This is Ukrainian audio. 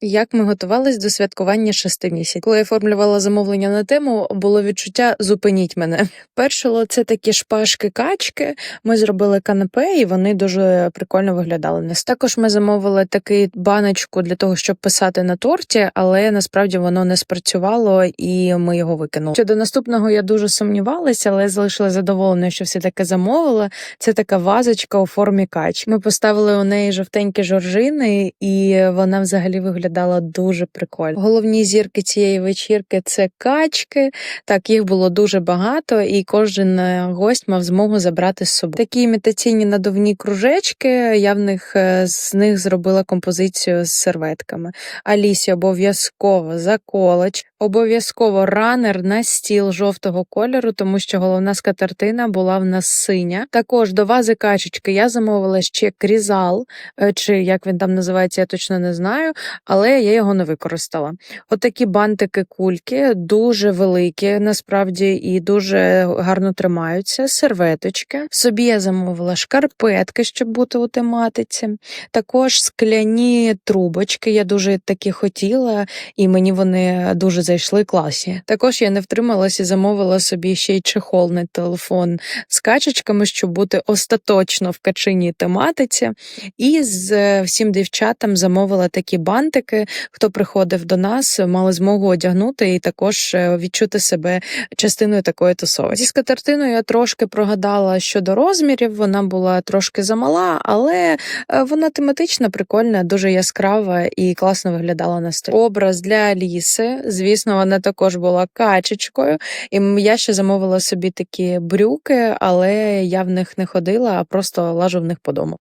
Як ми готувались до святкування шести місяців. Коли я оформлювала замовлення на тему, було відчуття зупиніть мене. Перше лот це такі шпажки качки. Ми зробили канапе, і вони дуже прикольно виглядали. Нас також ми замовили таку баночку для того, щоб писати на торті, але насправді воно не спрацювало і ми його викинули. Щодо наступного я дуже сумнівалася, але залишила задоволена, що все таки замовила. Це така вазочка у формі кач. Ми поставили у неї жовтенькі жоржини, і вона взагалі виглядала дуже прикольно. Головні зірки цієї вечірки це качки. Так, їх було дуже багато, і кожен е, гость мав змогу забрати з собою. Такі імітаційні надувні кружечки. Я в них е, з них зробила композицію з серветками. Алісі обов'язково заколоч, обов'язково ранер на стіл жовтого кольору, тому що головна скатертина була в нас синя. Також до вази качечки я замовила ще крізал, е, чи як він там називається, я точно не знаю, але я його не використала. Отакі бантики кульки, дуже великі, насправді, і дуже гарно тримаються. Серветочки. Собі я замовила шкарпетки, щоб бути у тематиці. Також скляні трубочки. Я дуже такі хотіла, і мені вони дуже зайшли класні. Також я не втрималася і замовила собі ще й чехол на телефон з качечками, щоб бути остаточно в качиній тематиці. І з е, всім дівчатам замовила такі бантики. Хто приходив до нас, мали змогу одягнути і також е, відчути себе частиною такої тусовки. Зі скатертиною я трошки прогадала щодо розмірів. Вона була трошки замала, але е, вона тематична, прикольна, дуже яскрава і класно виглядала на столі. Образ для Аліси. Звісно, вона також була качечкою. І я ще замовила собі такі брюки, але я в них не ходила, а просто лажу в них по дому.